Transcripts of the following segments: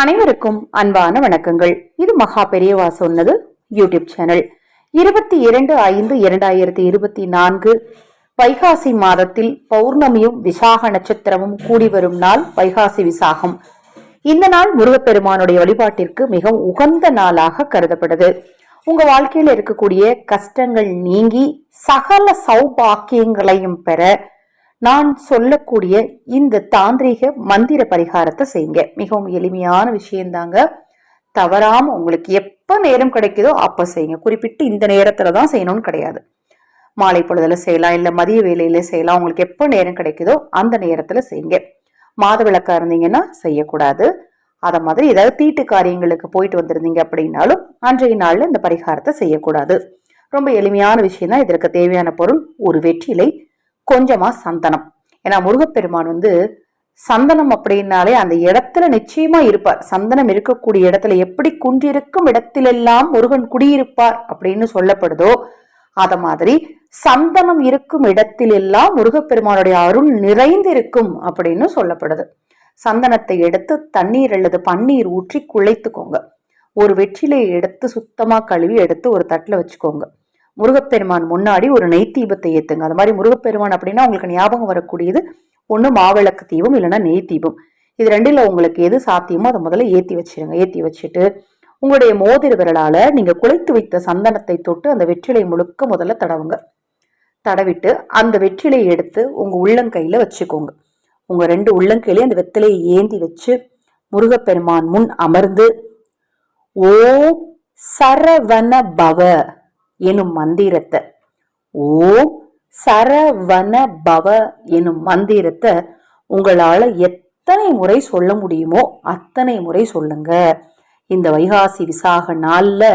அனைவருக்கும் அன்பான வணக்கங்கள். இது மகா பெரியவா சொன்னது யூடியூப் சேனல். இருபத்தி இரண்டு ஐந்து இரண்டாயிரத்தி இருபத்தி நான்கு வைகாசி மாதத்தில் பௌர்ணமியும் விசாக நட்சத்திரமும் கூடி வரும் நாள் வைகாசி விசாகம். இந்த நாள் முருகப்பெருமானுடைய வழிபாட்டிற்கு மிகவும் உகந்த நாளாக கருதப்படுது. உங்க வாழ்க்கையில இருக்கக்கூடிய கஷ்டங்கள் நீங்கி சகல சௌபாக்கியங்களையும் பெற நான் சொல்லக்கூடிய இந்த தாந்திரீக மந்திர பரிகாரத்தை செய்யுங்க. மிகவும் எளிமையான விஷயம்தாங்க தவறாம உங்களுக்கு எப்ப நேரம் கிடைக்குதோ அப்ப செய்யுங்க. குறிப்பிட்டு இந்த நேரத்துல தான் செய்யணும்னு கிடையாது. மாலை பொழுதுல செய்யலாம் இல்ல மதிய வேலையில செய்யலாம். உங்களுக்கு எப்போ நேரம் கிடைக்குதோ அந்த நேரத்துல செய்யுங்க. மாத விளக்கா இருந்தீங்கன்னா செய்யக்கூடாது. அத மாதிரி ஏதாவது தீட்டு காரியங்களுக்கு போயிட்டு வந்திருந்தீங்க அப்படின்னாலும் அன்றைய நாள்ல இந்த பரிகாரத்தை செய்யக்கூடாது. ரொம்ப எளிமையான விஷயம் தான் இதற்கு தேவையான பொருள் ஒரு வெற்றிலை கொஞ்சமா சந்தனம். ஏன்னா முருகப்பெருமான் வந்து சந்தனம் அப்படின்னாலே அந்த இடத்துல நிச்சயமா இருப்பார். சந்தனம் இருக்கக்கூடிய இடத்துல எப்படி குன்றிருக்கும் இடத்திலெல்லாம் முருகன் குடியிருப்பார் அப்படின்னு சொல்லப்படுதோ அத மாதிரி சந்தனம் இருக்கும் இடத்திலெல்லாம் முருகப்பெருமானுடைய அருள் நிறைந்திருக்கும் அப்படின்னு சொல்லப்படுது. சந்தனத்தை எடுத்து தண்ணீர் அல்லது பன்னீர் ஊற்றி குழைத்துக்கோங்க. ஒரு வெற்றிலையை எடுத்து சுத்தமா கழுவி எடுத்து ஒரு தட்டுல வச்சுக்கோங்க. முருகப்பெருமான் முன்னாடி ஒரு நெய் தீபத்தை ஏத்துங்க. அது மாதிரி முருகப்பெருமான் அப்படின்னா உங்களுக்கு ஞாபகம் வரக்கூடியது ஒன்று மாவிளக்கு தீபம் இல்லைன்னா நெய் தீபம். இது ரெண்டில் உங்களுக்கு எது சாத்தியமோ அதை முதல்ல ஏற்றி வச்சிருங்க. ஏற்றி வச்சுட்டு உங்களுடைய மோதிர விரலால் நீங்கள் குலைத்து வைத்த சந்தனத்தை தொட்டு அந்த வெற்றிலை முழுக்க முதல்ல தடவுங்க. தடவிட்டு அந்த வெற்றிலையை எடுத்து உங்கள் உள்ளங்கையில் வச்சுக்கோங்க. உங்கள் ரெண்டு உள்ளங்கையிலையும் அந்த வெத்திலையை ஏந்தி வச்சு முருகப்பெருமான் முன் அமர்ந்து ஓ சரவண பவ எனும் மந்திரத்தை. ஓம் சரவண பவ எனும் மந்திரத்தை உங்களால எத்தனை முறை சொல்ல முடியுமோ அத்தனை முறை சொல்லுங்க. இந்த வைகாசி விசாக நாளில்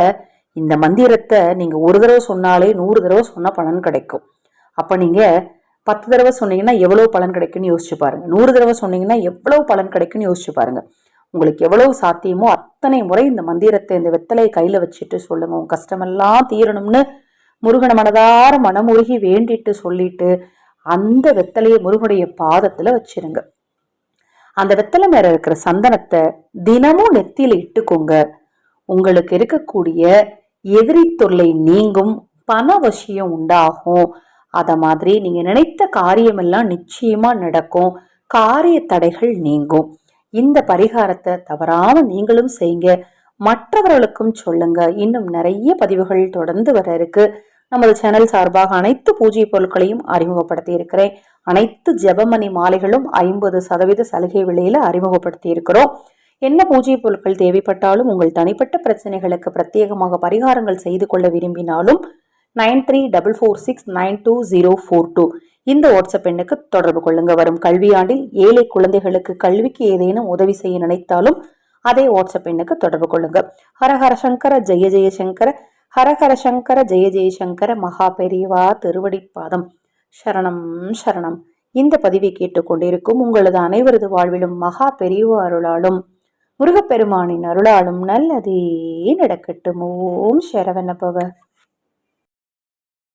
இந்த மந்திரத்தை நீங்க ஒரு தடவை சொன்னாலே நூறு தடவை சொன்னால் பலன் கிடைக்கும். அப்ப நீங்க பத்து தடவை சொன்னீங்கன்னா எவ்வளவு பலன் கிடைக்கும்னு யோசிச்சு பாருங்க. நூறு தடவை சொன்னீங்கன்னா எவ்வளவு பலன் கிடைக்கும்னு யோசிச்சு பாருங்க. உங்களுக்கு எவ்வளவு சாத்தியமோ அத்தனை முறை இந்த மந்திரத்தை இந்த வெத்தலையை கையில வச்சுட்டு சொல்லுங்க. உங்கள் கஷ்டமெல்லாம் தீரணும்னு முருகனை மனதார மனமுருகி வேண்டிட்டு சொல்லிட்டு அந்த வெத்தலையை முருகனுடைய பாதத்துல வச்சிருங்க. அந்த வெத்தலை மேல இருக்கிற சந்தனத்தை தினமும் நெத்தியில இட்டுக்கோங்க. உங்களுக்கு இருக்கக்கூடிய எதிரி தொல்லை நீங்கும் பணவசியம் உண்டாகும். அத மாதிரி நீங்க நினைத்த காரியமெல்லாம் நிச்சயமா நடக்கும். காரிய தடைகள் நீங்கும். இந்த பரிகாரத்தை தவறாம நீங்களும் செய்யுங்க. மற்றவர்களுக்கும் சொல்லுங்க. இன்னும் நிறைய பதிவுகள் தொடர்ந்து வர இருக்கு. நமது சேனல் சார்பாக அனைத்து பூஜை பொருட்களையும் அறிமுகப்படுத்தி இருக்கிறேன். அனைத்து ஜெபமணி மாலைகளும் ஐம்பது சதவீத சலுகை விலையில அறிமுகப்படுத்தி இருக்கிறோம். என்ன பூஜை பொருட்கள் தேவைப்பட்டாலும் உங்கள் தனிப்பட்ட பிரச்சனைகளுக்கு பிரத்யேகமாக பரிகாரங்கள் செய்து கொள்ள விரும்பினாலும் nine three double four six nine two zero four two. இந்த வாட்ஸ்அப் எண்ணுக்கு தொடர்பு கொள்ளுங்க. வரும் கல்வியாண்டில் ஏழை குழந்தைகளுக்கு கல்விக்கு ஏதேனும் உதவி செய்ய நினைத்தாலும் அதே வாட்ஸ்அப் எண்ணுக்கு தொடர்பு கொள்ளுங்க. ஹரஹர சங்கர ஜெய ஜெய சங்கர ஹரஹர சங்கர ஜெய ஜெயசங்கர மகா பெரியவா திருவடிப்பாதம். சரணம் சரணம். இந்த பதிவை கேட்டுக்கொண்டிருக்கும் உங்களது அனைவரது வாழ்விலும் மகா பெரியவா அருளாலும் முருகப்பெருமானின் அருளாலும் நல்லதே நடக்கட்டும். ஓம் சரவணபவ.